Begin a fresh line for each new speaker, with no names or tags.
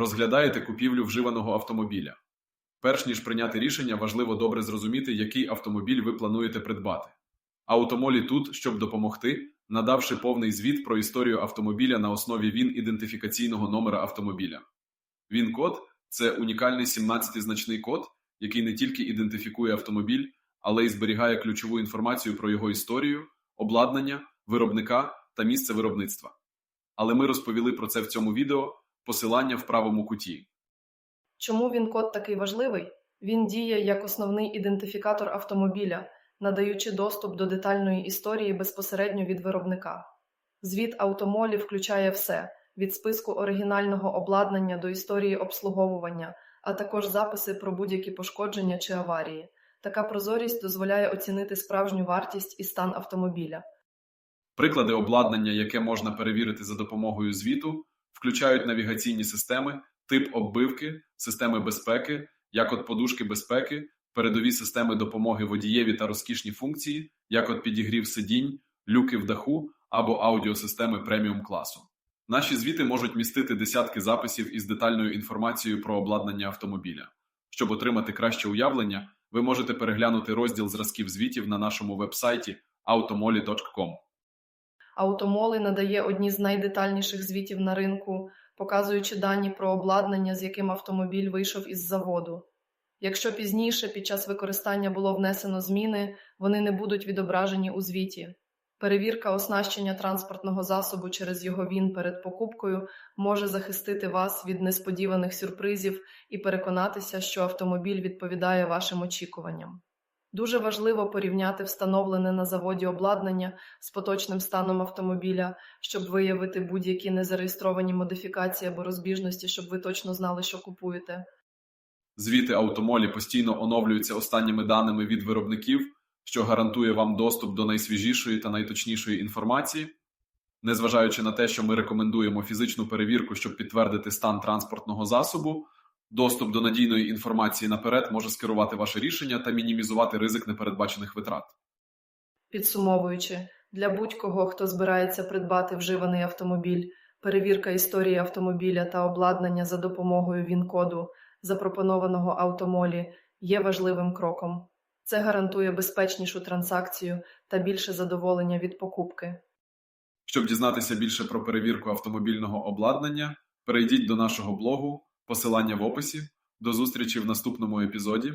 Розглядаєте купівлю вживаного автомобіля. Перш ніж прийняти рішення, важливо добре зрозуміти, який автомобіль ви плануєте придбати. Автомолі тут, щоб допомогти, надавши повний звіт про історію автомобіля на основі він ідентифікаційного номера автомобіля. Він-код це унікальний 17-значний код, який не тільки ідентифікує автомобіль, але й зберігає ключову інформацію про його історію, обладнання, виробника та місце виробництва. Але ми розповіли про це в цьому відео, посилання в правому куті.
Чому він код такий важливий? Він діє як основний ідентифікатор автомобіля, надаючи доступ до детальної історії безпосередньо від виробника. Звіт автомолі включає все від списку оригінального обладнання до історії обслуговування, а також записи про будь-які пошкодження чи аварії. Така прозорість дозволяє оцінити справжню вартість і стан автомобіля.
Приклади обладнання, яке можна перевірити за допомогою звіту, включають навігаційні системи, тип оббивки, системи безпеки, як от подушки безпеки, передові системи допомоги водієві та розкішні функції, як от підігрів сидінь, люки в даху або аудіосистеми преміум класу. Наші звіти можуть містити десятки записів із детальною інформацією про обладнання автомобіля. Щоб отримати краще уявлення, ви можете переглянути розділ зразків звітів на нашому вебсайті automoli.com.
Автомоли надає одні з найдетальніших звітів на ринку, показуючи дані про обладнання, з яким автомобіль вийшов із заводу. Якщо пізніше під час використання було внесено зміни, вони не будуть відображені у звіті. Перевірка оснащення транспортного засобу через його він перед покупкою може захистити вас від несподіваних сюрпризів і переконатися, що автомобіль відповідає вашим очікуванням. Дуже важливо порівняти встановлене на заводі обладнання з поточним станом автомобіля, щоб виявити будь-які незареєстровані модифікації або розбіжності, щоб ви точно знали, що купуєте.
Звіти автомолі постійно оновлюються останніми даними від виробників, що гарантує вам доступ до найсвіжішої та найточнішої інформації. Незважаючи на те, що ми рекомендуємо фізичну перевірку, щоб підтвердити стан транспортного засобу, доступ до надійної інформації наперед може скерувати ваше рішення та мінімізувати ризик непередбачених витрат.
Підсумовуючи, для будь-кого, хто збирається придбати вживаний автомобіль, перевірка історії автомобіля та обладнання за допомогою ВІН-коду, запропонованого автомолі, є важливим кроком. Це гарантує безпечнішу транзакцію та більше задоволення від покупки.
Щоб дізнатися більше про перевірку автомобільного обладнання, перейдіть до нашого блогу, посилання в описі. До зустрічі в наступному епізоді.